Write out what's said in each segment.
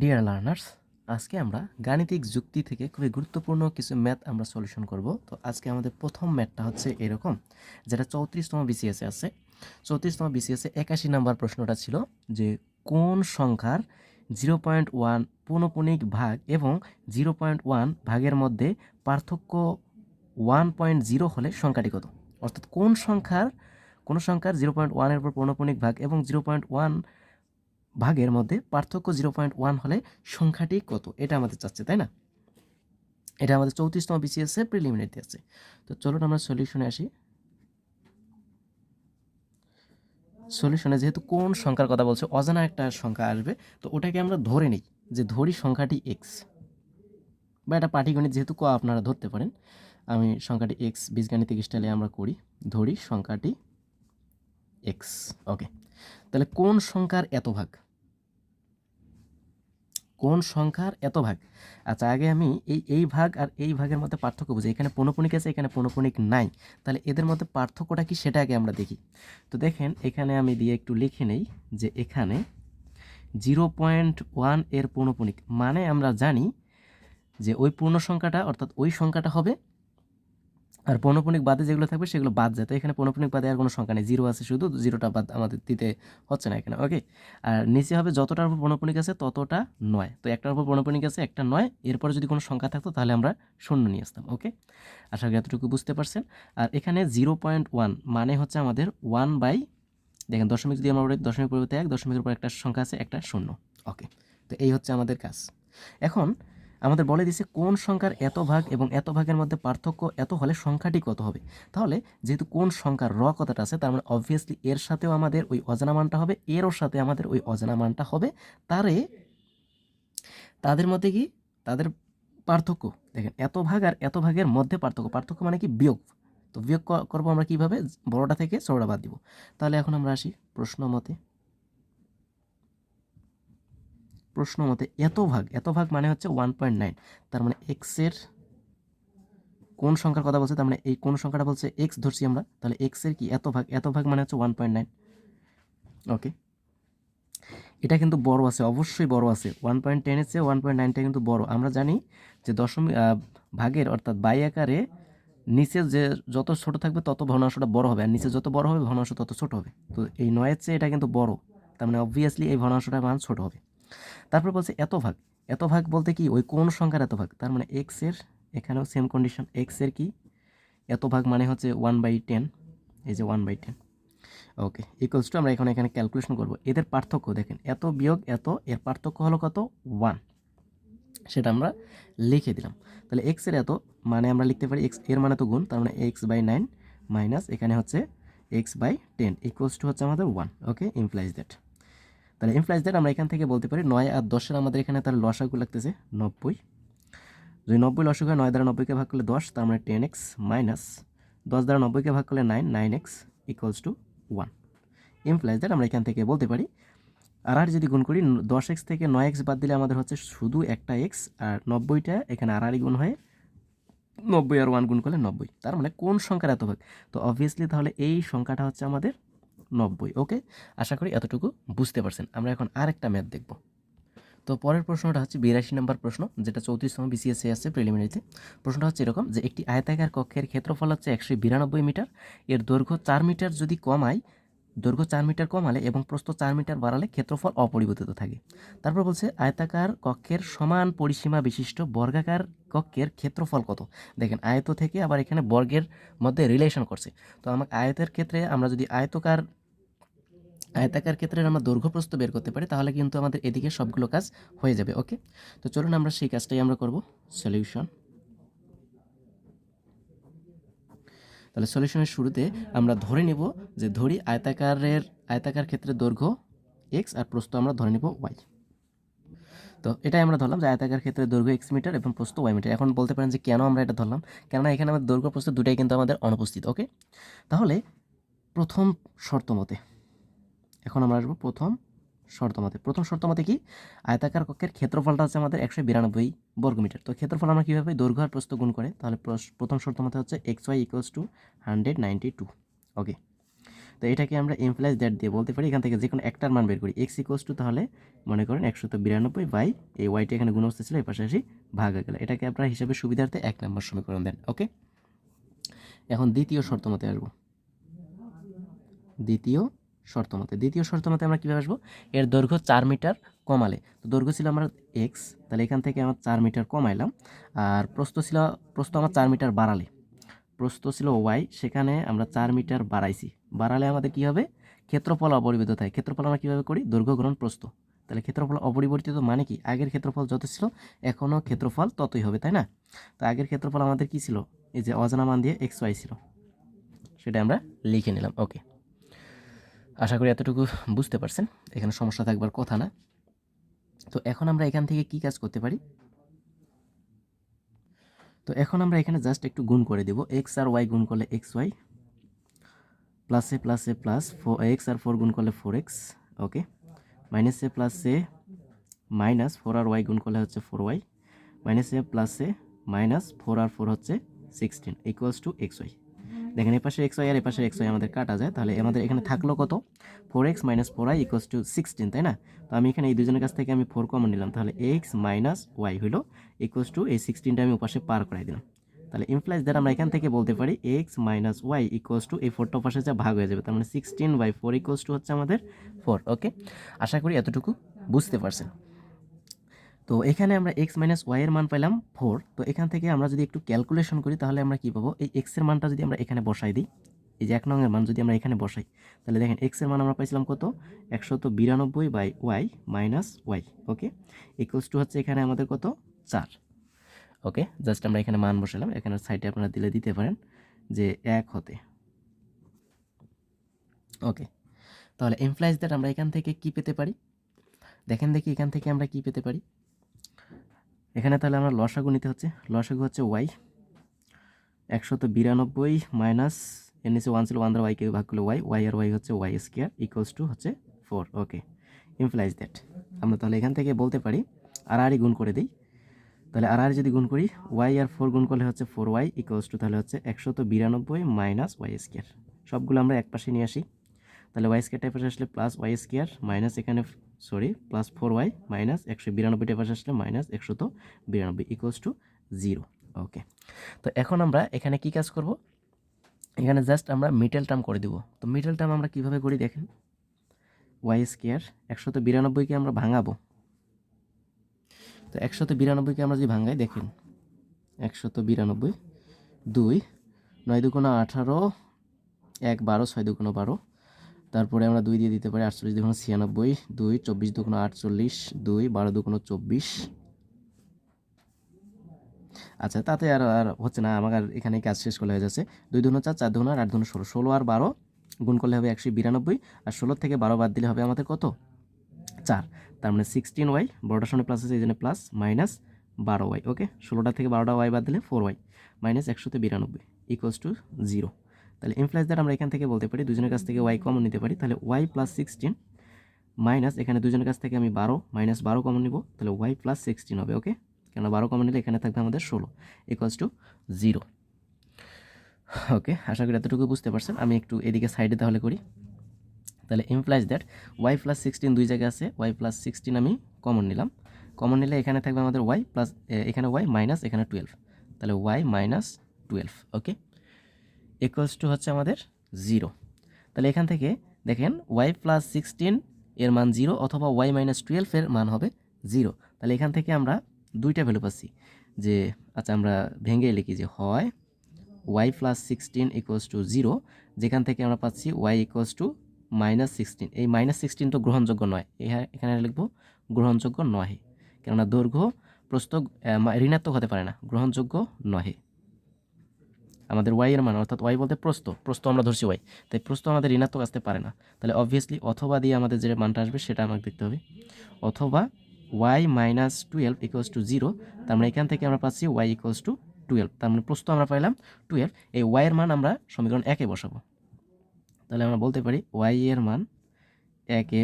Dear learners আজকে আমরা গাণিতিক যুক্তি থেকে খুবই গুরুত্বপূর্ণ কিছু ম্যাথ আমরা সলিউশন করব। তো আজকে আমাদের প্রথম ম্যাথটা হচ্ছে এরকম, যেটা চৌত্রিশতম বিসিএসে আছে। চৌত্রিশতম বিসিএসে একাশি নাম্বার প্রশ্নটা ছিল যে কোন সংখ্যার জিরো পয়েন্ট ওয়ান পৌনপুনিক ভাগ এবং জিরো পয়েন্ট ওয়ান ভাগের মধ্যে পার্থক্য ওয়ান পয়েন্ট জিরো হলে সংখ্যাটি কত? অর্থাৎ কোন সংখ্যার কোন সংখ্যার জিরো পয়েন্ট ওয়ানের উপর পৌনপুনিক ভাগ এবং জিরো পয়েন্ট ওয়ান ভাগের মধ্যে পার্থক্য জিরো পয়েন্ট ওয়ান হলে সংখ্যাটি কত? এটা আমাদের চাচ্ছে, তাই না? এটা আমাদের চৌত্রিশতম বিসিএসে প্রিলিমিনারিতে আছে তো চলুন আমরা সলিউশনে আসি। সলিউশনে যেহেতু কোন সংখ্যার কথা বলছে, অজানা একটা সংখ্যা আসবে, তো ওটাকে আমরা ধরে নিই যে ধরি সংখ্যাটি এক্স বা এটা পাটিগণিত যেহেতু ক, আপনারা ধরতে পারেন। আমি সংখ্যাটি এক্স বীজগাণিতিক স্টাইলে আমরা করি, ধরি সংখ্যাটি এক্স ওকে তাহলে কোন সংখ্যার এত ভাগ? কোন সংখ্যার এত ভাগ? আচ্ছা আগে আমি এই এই ভাগ আর এই ভাগের মধ্যে পার্থক্য বুঝি। এখানে পনপনিক আছে, এখানে পনপনিক নাই। তাহলে এদের মধ্যে পার্থক্যটা কি সেটা আগে আমরা দেখি। তো দেখেন, এখানে আমি দিয়ে একটু লিখে নেই যে এখানে জিরো পয়েন্ট ওয়ানের পনপনিক মানে আমরা জানি যে ওই পূর্ণ সংখ্যাটা, অর্থাৎ ওই সংখ্যাটা হবে আর পৌনপুনিক বাদে যেগুলো থাকবে সেগুলো বাদ যায়। তো এখানে পৌনপুনিক বাদে আর কোনো সংখ্যা নেই। জিরো আছে শুধু, জিরোটা বাদ আমাদের দিতে হচ্ছে না এখানে ওকে আর নিচে হবে যতটার উপর পৌনপুনিক আছে ততটা নয়। তো একটার উপর পৌনপুনিক আছে, একটা নয়। এরপরে যদি কোনো সংখ্যা থাকতো তাহলে আমরা শূন্য নিয়ে আসতাম ওকে আশা করি এতটুকু বুঝতে পারছেন। আর এখানে জিরো পয়েন্ট ওয়ান মানে হচ্ছে আমাদের ওয়ান বাই, দেখেন দশমিক যদি আমরা দশমিক পরিবর্তে এক, দশমিকের উপর একটা সংখ্যা আছে, একটা শূন্য ওকে তো এই হচ্ছে আমাদের কাজ। এখন আমাদের বলে দিছে কোন সংখ্যার এত ভাগ এবং এত ভাগের মধ্যে পার্থক্য এত হলে সংখ্যাটি কত হবে। তাহলে যেহেতু কোন সংখ্যার র কথাটা আছে, তার মানে অবভিয়াসলি এর সাথেও আমাদের ওই অজানা মানটা হবে, এরও সাথে আমাদের ওই অজানা মানটা হবে। তারে তাদের মধ্যে কি? তাদের পার্থক্য। দেখেন, এত ভাগ আর এত ভাগের মধ্যে পার্থক্য। পার্থক্য মানে কি? বিয়োগ। তো বিয়োগ করব আমরা কীভাবে? বড়টা থেকে ছোটটা বাদ দিব। তাহলে এখন আমরা আসি প্রশ্ন মতে। প্রশ্ন মতে এত ভাগ এত ভাগ মানে হচ্ছে ওয়ান পয়েন্ট নাইন তার মানে এক্সের কোন সংখ্যার কথা বলছে, তার মানে এই কোন সংখ্যাটা বলছে এক্স ধরছি আমরা, তাহলে এক্সের কি এত ভাগ এত ভাগ মানে হচ্ছে ওয়ান পয়েন্ট নাইন ওকে এটা কিন্তু বড় আছে, অবশ্যই বড় আছে। ওয়ান পয়েন্ট টেনের চেয়ে ওয়ান পয়েন্ট নাইনটা কিন্তু বড়। আমরা জানি যে দশমিক ভাগের অর্থাৎ বাই আকারে নিচে যে যত ছোট থাকবে, তত ভগ্নাংশটা বড় হবে। আর নিচে যত বড় হবে, ভগ্নাংশ তত ছোট হবে। তো এই নয়ের চেয়ে এটা কিন্তু বড়। তার মানে অবভিয়াসলি এই ভগ্নাংশটার মান ছোট হবে। তারপর বলছে এত ভাগ এত ভাগ বলতে কি ওই কোন সংখ্যার এত ভাগ? তার মানে এক্সের এখানেও সেম কন্ডিশন এক্সের কি? এত ভাগ মানে হচ্ছে ওয়ান বাই টেন এই যে one by ten okay equals to আমরা এখন এখানে ক্যালকুলেশন করব। এদের পার্থক্য দেখেন, এত বিয়োগ এত, এর পার্থক্য হলো কত? ওয়ান সেটা আমরা লিখে দিলাম। তাহলে এক্সের এত মানে আমরা লিখতে পারি এক্সের মানে তো গুণ, তার মানে এক্স বাই নাইন মাইনাস এখানে হচ্ছে x by ten equals to হচ্ছে আমাদের ওয়ান ওকে ইমপ্লাইজ দ্যাট তাহলে ইমপ্লাইজ দ্যাট আমরা এখান থেকে বলতে পারি নয় আর দশের আমাদের এখানে তাহলে লসাগু লাগতেছে নব্বই। যদি নব্বই লসাগু হয়, নয় দ্বারা নব্বইকে ভাগ করলে দশ, তার মানে টেন এক্স মাইনাস দশ দ্বারা নব্বইকে ভাগ করলে nine nine X equals to one implies that আমরা এখান থেকে বলতে পারি। আর আর যদি গুণ করি, দশ এক্স থেকে নয় এক্স বাদ দিলে আমাদের হচ্ছে শুধু একটা এক্স আর নব্বইটা এখানে আর আরই গুণ হয়ে, নব্বই আর ওয়ান গুণ করলে নব্বই। তার মানে কোন সংখ্যার এত ভাগ? তো অবভিয়াসলি তাহলে এই সংখ্যাটা হচ্ছে আমাদের নব্বই ওকে আশা করি এতটুকু বুঝতে পারছেন। আমরা এখন আরেকটা ম্যাথ দেখব। তো পরের প্রশ্নটা হচ্ছে বিরাশি নম্বর প্রশ্ন, যেটা চৌত্রিশতম বিসিএসএ আছে প্রিলিমিনারিতে প্রশ্নটা হচ্ছে এরকম যে, একটি আয়তাকার কক্ষের ক্ষেত্রফল হচ্ছে একশো বিরানব্বই মিটার, এর দৈর্ঘ্য চার মিটার যদি কমায়, দৈর্ঘ্য চার মিটার কমালে এবং প্রস্থ চার মিটার বাড়ালে ক্ষেত্রফল অপরিবর্তিত থাকে। তারপর বলছে আয়তাকার কক্ষের সমান পরিসীমা বিশিষ্ট বর্গাকার কক্ষের ক্ষেত্রফল কত? দেখেন, আয়ত থেকে আবার এখানে বর্গের মধ্যে রিলেশন করছে। তো আমাকে আয়তের ক্ষেত্রে আমরা যদি আয়তকার আয়তাকার ক্ষেত্রে আমরা দৈর্ঘ্য প্রস্থ বের করতে পারি, তাহলে কিন্তু আমাদের এদিকে সবগুলো কাজ হয়ে যাবে, ওকে? তো চলুন আমরা সেই কাজটাই আমরা করব সলিউশন তাহলে সলিউশনের শুরুতে আমরা ধরে নেব যে ধরি আয়তাকারের, আয়তাকার ক্ষেত্রে দৈর্ঘ্য এক্স আর প্রস্থ আমরা ধরে নেব ওয়াই তো এটাই আমরা ধরলাম যে আয়তাকার ক্ষেত্রে দৈর্ঘ্য এক্স মিটার এবং প্রস্থ ওয়াই মিটার। এখন বলতে পারেন যে কেন আমরা এটা ধরলাম? কেননা এখানে আমাদের দৈর্ঘ্য প্রস্থ দুটাই কিন্তু আমাদের অনুপস্থিত, ওকে? তাহলে প্রথম শর্ত মতে এখন আমরা আসব প্রথম শর্ত মতে। প্রথম শর্ত মতে কি? আয়তাকার কক্ষের ক্ষেত্রফলটা হচ্ছে আমাদের একশো বিরানব্বই বর্গমিটার। তো ক্ষেত্রফল আমরা কীভাবে দৈর্ঘ্য আর প্রস্থ গুণ করে? তাহলে প্রথম শর্ত মতে হচ্ছে X Y equals to hundred ninety two. Okay. তো তো এটাকে আমরা এমপ্লাইজ দ্যাট দিয়ে বলতে পারি। এখান থেকে যে কোনো একটার মান বের করি। এক্স ইকোয়াস টু তাহলে মনে করেন একশত বিরানব্বই বাই এই ওয়াইটি এখানে গুণ ছিল এই পাশে আসি ভাগ হয়ে গেল। এটাকে আপনার হিসাবে সুবিধার্থে এক নম্বর সমীকরণ দেন। ওকে? এখন দ্বিতীয় শর্ত মতে আসব। দ্বিতীয় শর্ত মতে। দ্বিতীয় শর্ত মতে আমরা কীভাবে আসব? এর দৈর্ঘ্য চার মিটার কমালে। তো দৈর্ঘ্য ছিল আমার এক্স তাহলে এখান থেকে আমার চার মিটার কমাইলাম। আর প্রস্ত ছিল প্রস্ত আমার চার মিটার বাড়ালে। প্রস্ত ছিল ওয়াই সেখানে আমরা চার মিটার বাড়াইছি। বাড়ালে আমাদের কী হবে? ক্ষেত্রফল অপরিবর্তিত থাকে। ক্ষেত্রফল আমরা কীভাবে করি? দৈর্ঘ্য গ্রহণ প্রস্থ। তাহলে ক্ষেত্রফল অপরিবর্তিত মানে কি? আগের ক্ষেত্রফল যত ছিল, এখনও ক্ষেত্রফল ততই হবে, তাই না? তো আগের ক্ষেত্রফল আমাদের কি ছিল? এই যে অজানা মান দিয়ে এক্স ওয়াই ছিল। সেটা আমরা লিখে নিলাম। ওকে। আশা করি এতটুকু বুঝতে পারছেন। এখানে সমস্যা থাকবার কথা না। তো এখন আমরা এখান থেকে কি কাজ করতে পারি? তো এখন আমরা এখানে জাস্ট একটু গুণ করে দেব। এক্স আর ওয়াই গুণ করলে এক্স ওয়াই প্লাসে প্লাসে প্লাস ফোর এক্স আর ফোর গুণ করলে ফোর এক্স ওকে মাইনাসে প্লাসে মাইনাস ফোর আর ওয়াই গুণ করলে হচ্ছে ফোর ওয়াই মাইনাসে প্লাসে মাইনাস ফোর আর ফোর হচ্ছে sixteen equals to x y দেখেন এপাশে এক্স ওয়াই আর এপাশে এক্স ওয়াই আমাদের কাটা যায়, তাহলে আমাদের এখানে থাকল কত? Four x minus four I equals to sixteen তাই না? তো আমি এখানে এই দুজনের কাছ থেকে আমি ফোর কমন নিলাম, তাহলে এক্স মাইনাস ওয়াই হলো ইকুয়ালস টু এই সিক্সটিনটা আমি ওপাশে পার করাই দিলাম। তাহলে ইমপ্লাইজ দ্বারা আমরা এখান থেকে বলতে পারি x minus y equals to এই ফোরটা পাশে যা ভাগ হয়ে যাবে, তার মানে sixteen by four equals to হচ্ছে আমাদের ফোর ওকে আশা করি এতটুকু বুঝতে পারছেন। তো এখানে আমরা এক্স মাইনাস ওয়াইয়ের মান পেলাম ফোর তো এখান থেকে আমরা যদি একটু ক্যালকুলেশন করি, তাহলে আমরা কী পাবো? এই এক্সের মানটা যদি আমরা এখানে বসাই দিই, এই যে এক নংয়ের মান যদি আমরা এখানে বসাই, তাহলে দেখেন এক্সের মান আমরা পাইছিলাম কত? একশত বিরানব্বই by y minus y okay equals to হচ্ছে এখানে আমাদের কত? চার ওকে জাস্ট আমরা এখানে মান বসালাম, এখানে সাইডে আপনারা দিলে দিতে পারেন যে এক হতে ওকে তাহলে এমপ্লয়েজ দ্যাট আমরা এখান থেকে কি পেতে পারি? দেখেন দেখি এখান থেকে আমরা কি পেতে পারি? এখানে তাহলে আমরা লসাগু নিতে হচ্ছে। লসাগু হচ্ছে ওয়াই একশত বিরানব্বই মাইনাস এর নিচে ওয়ান ছিল ওয়ান দ্বারা ওয়াইকে ভাগ করলে ওয়াই ওয়াই আর ওয়াই হচ্ছে ওয়াই স্কোয়ার ইকুয়ালস টু হচ্ছে ফোর ওকে ইমপ্লাইজ দ্যাট আমরা তাহলে এখান থেকে বলতে পারি আর আরই গুণ করে দিই। তাহলে আর আর যদি গুণ করি ওয়াই আর ফোর গুণ করলে হচ্ছে ফোর ওয়াই ইকুয়ালস টু তাহলে হচ্ছে একশত বিরানব্বই মাইনাস ওয়াই স্কোয়ার সবগুলো আমরা এক পাশে নিয়ে আসি। তাহলে ওয়াই স্কোয়ার টাইপে আসলে প্লাস ওয়াই স্কোয়ার মাইনাস এখানে sorry plus four y minus একশো বিরানব্বই টাইপে আসলে মাইনাস একশো তো বিরানব্বই ইকুয়ালস টু জিরো ওকে তো এখন আমরা এখানে কি কাজ করব? এখানে জাস্ট আমরা মিডল টার্ম করে দিব। তো মিডল টার্ম আমরা কীভাবে করি দেখেন? ওয়াই স্কোয়ার একশত বিরানব্বইকে আমরা ভাঙাবো। তো একশত বিরানব্বইকে আমরা যদি ভাঙাই, দেখেন একশত বিরানব্বই, দুই, নয় দুগুণ আঠারো, এক বারো, ছয় দুগুণ বারো। তারপরে আমরা দুই দিয়ে দিতে পারি আটচল্লিশ দুগুণ ছিয়ানব্বই, দুই, চব্বিশ দুগুণ আটচল্লিশ, দুই, বারো দুগুণ চব্বিশ। আচ্ছা তাতে আর আর হচ্ছে না আমার এখানে কাজ শেষ করলে হয়ে যাচ্ছে। দুই দুগুণ চার চার দুগুণ আট দুগুণ ষোলো ষোলো আর বারো গুণ করলে হবে একশো বিরানব্বই, আর ষোলো থেকে বারো বাদ দিলে হবে আমাদের কত? চার। তার মানে সিক্সটিন ওয়াই বড়োটার সামনে প্লাস আছে, এই জন্য প্লাস মাইনাস বারো ওয়াই ওকে ষোলোটা থেকে বারোটা ওয়াই বাদ দিলে ফোর ওয়াই মাইনাস একশোতে বিরানব্বই ইকুয়ালস টু জিরো তাহলে ইমপ্লাইজ দ্বারা আমরা এখান থেকে বলতে পারি, দুজনের কাছ থেকে ওয়াই কমন নিতে পারি। তাহলে ওয়াই প্লাস সিক্সটিন মাইনাস এখানে দুজনের কাছ থেকে আমি বারো মাইনাস বারো কমন নিব। তাহলে ওয়াই প্লাস সিক্সটিন হবে ওকে কেন বারো কমন নিলে এখানে থাকবে আমাদের ষোলো ইকুয়ালস টু জিরো ওকে আশা করি এতটুকু বুঝতে পারছেন। আমি একটু এদিকে সাইডে তাহলে করি। তাহলে implies that y plus sixteen দুই জায়গায় আছে ওয়াই প্লাস সিক্সটিন আমি কমন নিলাম। কমন নিলে এখানে থাকবে আমাদের ওয়াই প্লাস এখানে ওয়াই মাইনাস এখানে টুয়েলভ তাহলে y minus twelve okay equals to হচ্ছে আমাদের জিরো তাহলে এখান থেকে দেখেন ওয়াই প্লাস সিক্সটিন এর মান জিরো অথবা ওয়াই মাইনাস টুয়েলভের মান হবে জিরো তাহলে এখান থেকে আমরা দুইটা ভ্যালু পাচ্ছি যে আচ্ছা আমরা ভেঙে লিখি যে হয় y plus sixteen equals to zero যেখান থেকে আমরা পাচ্ছি y equals to minus sixteen এই মাইনাস সিক্সটিন তো গ্রহণযোগ্য নয় এখানে লিখব গ্রহণযোগ্য নহে কেননা দৈর্ঘ্য প্রস্থ ঋণাত্মক হতে পারে না, গ্রহণযোগ্য নহে আমাদের ওয়াই এর মান, অর্থাৎ ওয়াই বলতে প্রস্থ প্রস্থ আমরা ধরছি ওয়াই তাই প্রস্থ আমাদের ঋণাত্মক আসতে পারে না। তাহলে অবভিয়াসলি অথবা দিয়ে আমাদের যে মানটা আসবে সেটা আমাকে দেখতে হবে। অথবা y minus twelve equals to zero তার মানে এখান থেকে আমরা পাচ্ছি ওয়াই ইকুয়ালস টু টুয়েলভ তার মানে প্রস্থ আমরা পাইলাম টুয়েলভ এই ওয়াই এর মান আমরা সমীকরণ একে বসাবো। তাহলে আমরা বলতে পারি ওয়াই এর মান একে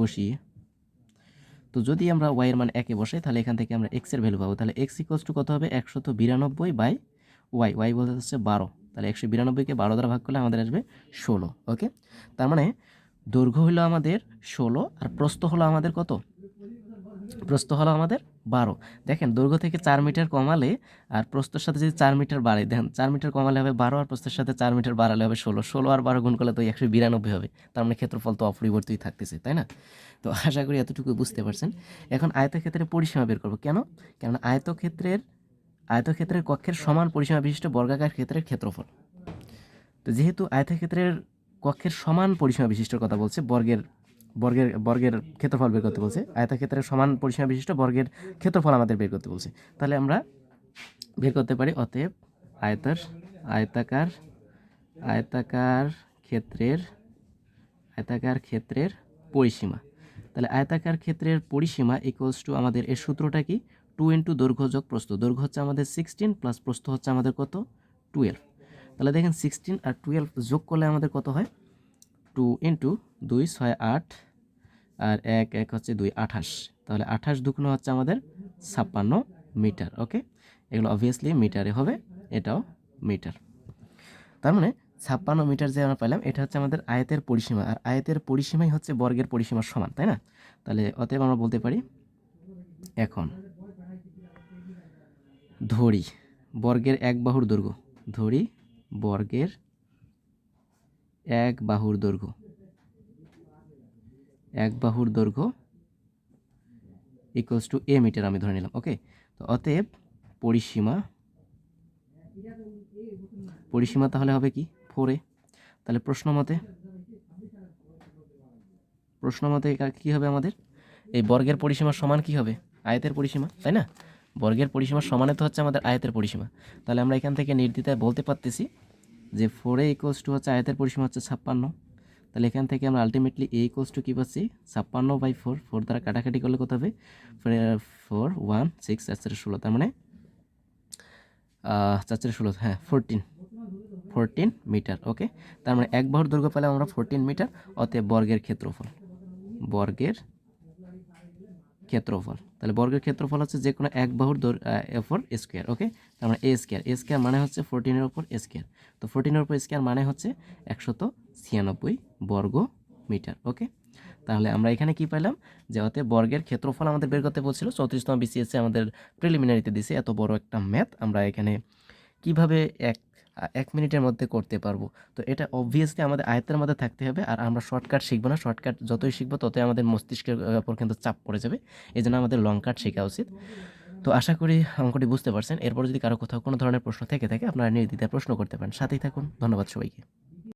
বসিয়ে, তো যদি আমরা ওয়াই এর মান একে বসাই, তাহলে এখান থেকে আমরা এক্সের ভ্যালু পাবো। তাহলে এক্স ইকুয়ালস টু কত হবে? একশত বিরানব্বই বাই ওয়াই ওয়াই বলতে হচ্ছে বারো। তাহলে একশো বিরানব্বইকে বারো দ্বারা ভাগ করলে আমাদের আসবে ষোলো ওকে তার মানে দৈর্ঘ্য হলো আমাদের ষোলো আর প্রস্থ হলো আমাদের কত? প্রস্থ হলো আমাদের বারো। দেখেন, দৈর্ঘ্য থেকে চার মিটার কমালে আর প্রস্তর সাথে যদি চার মিটার বাড়ে দেখেন, চার মিটার কমালে হবে বারো আর প্রস্তর সাথে চার মিটার বাড়ালে হবে ষোলো। ষোলো আর বারো গুণ করলে তো একশো বিরানব্বই হবে। তার মানে ক্ষেত্রফল তো অপরিবর্তিতই থাকতেছে, তাই না? তো আশা করি এতটুকু বুঝতে পারছেন। এখন আয়তক্ষেত্রের পরিসীমা বের করব। কেন? কেননা আয়তক্ষেত্রের আয়তক্ষেত্রের কক্ষের সমান পরিসীমা বিশিষ্ট বর্গাকার ক্ষেত্রের ক্ষেত্রফল। তো যেহেতু আয়তক্ষেত্রের কক্ষের সমান পরিসীমা বিশিষ্ট কথা বলছে, বর্গের বর্গের বর্গের ক্ষেত্রফল বের করতে বলছে, আয়তক্ষেত্রের সমান পরিসীমা বিশিষ্ট বর্গের ক্ষেত্রফল আমাদের বের করতে বলছে। তাহলে আমরা বের করতে পারি অতএব আয়তার আয়তাকার আয়তাকার ক্ষেত্রের আয়তাকার ক্ষেত্রের পরিসীমা। তাহলে আয়তাকার ক্ষেত্রের পরিসীমা ইকুয়ালস টু আমাদের এর সূত্রটা কি? টু ইন্টু দৈর্ঘ্য যোগ প্রস্থ। দৈর্ঘ্য হচ্ছে আমাদের সিক্সটিন প্লাস প্রস্থ হচ্ছে আমাদের কত? টুয়েলভ তাহলে দেখেন সিক্সটিন আর টুয়েলভ যোগ করলে আমাদের কত হয়? টু ইন্টু দুই ছয় আট আর এক এক হচ্ছে দুই আঠাশ। তাহলে আঠাশ দুগুণ হচ্ছে আমাদের ছাপ্পান্ন মিটার ওকে এগুলো অবভিয়াসলি মিটারে হবে, এটাও মিটার। তার মানে ছাপ্পান্ন মিটার যে আমরা পেলাম এটা হচ্ছে আমাদের আয়তের পরিসীমা। আর আয়তের পরিসীমাই হচ্ছে বর্গের পরিসীমার সমান, তাই না? তাহলে অতএব আমরা বলতে পারি এখন ধরি, বর্গের এক বাহুর দৈর্ঘ্য। ধরি, বর্গের এক বাহুর দৈর্ঘ্য। এক বাহুর দৈর্ঘ্য ইকুয়ালস টু এ মিটার আমি ধরে নিলাম ওকে তো অতএব পরিসীমা পরিসীমা তাহলে হবে কি? ফোর তাহলে প্রশ্ন মতে প্রশ্ন মতে কি হবে আমাদের? এই বর্গের পরিসীমা সমান কি হবে? আয়তের পরিসীমা, তাই না? বর্গের পরিসীমা সমানে তো হচ্ছে আমাদের আয়তের পরিসীমা। তাহলে আমরা এখান থেকে নির্দ্বিধায় বলতে পারতেছি যে ফোর এ ইকোয়ালস টু হচ্ছে আয়তের পরিসীমা হচ্ছে ছাপ্পান্ন। তাহলে এখান থেকে আমরা আলটিমেটলি এ ইকোয়ালস টু কী পাচ্ছি? ছাপ্পান্ন বাই ফোর ফোর দ্বারা কাটাকাটি করলে কত হবে? ফোর ওয়ান সিক্স চার ষোলো। তার মানে চারে ষোলো হ্যাঁ ফোরটিন ফোরটিন মিটার ওকে তার মানে এক বাহুর দৈর্ঘ্য পেলে আমরা ফোরটিন মিটার অতএব বর্গের ক্ষেত্রফল। বর্গের ক্ষেত্রফল। তাহলে বর্গের ক্ষেত্রফল হচ্ছে যে কোনো এক বাহুর ফোর স্কোয়ার ওকে তার মানে এ স্কোয়ার এ স্কোয়ার মানে হচ্ছে ফোরটিনের ওপর স্কোয়ার তো ফোরটিনের ওপর স্কোয়ার মানে হচ্ছে একশত ছিয়ানব্বই বর্গ মিটার ওকে তাহলে আমরা এখানে কি পেলাম যে অতএব বর্গের ক্ষেত্রফল আমাদের বের করতে বলছিল, চৌত্রিশতম বিসিএসে আমাদের প্রিলিমিনারিতে দিছে, এত বড় একটা ম্যাথ আমরা এখানে কীভাবে এক এক মিনিটের মধ্যে করতে পারব। তো এটা অবভিয়াসলি আমাদের আয়ত্তের মধ্যে থাকতে হবে আর আমরা শর্টকাট শিখব না। শর্টকাট যতই শিখব, ততই আমাদের মস্তিষ্কের উপর কিন্তু চাপ পড়ে যাবে। এই জন্য আমাদের লং কাট শেখা উচিত। তো আশা করি অঙ্কটি বুঝতে পারছেন। এরপর যদি কারও কোথাও কোনো ধরনের প্রশ্ন থেকে থাকে, আপনারা নির্দ্বিধায় প্রশ্ন করতে পারেন। সাথেই থাকুন। ধন্যবাদ সবাইকে।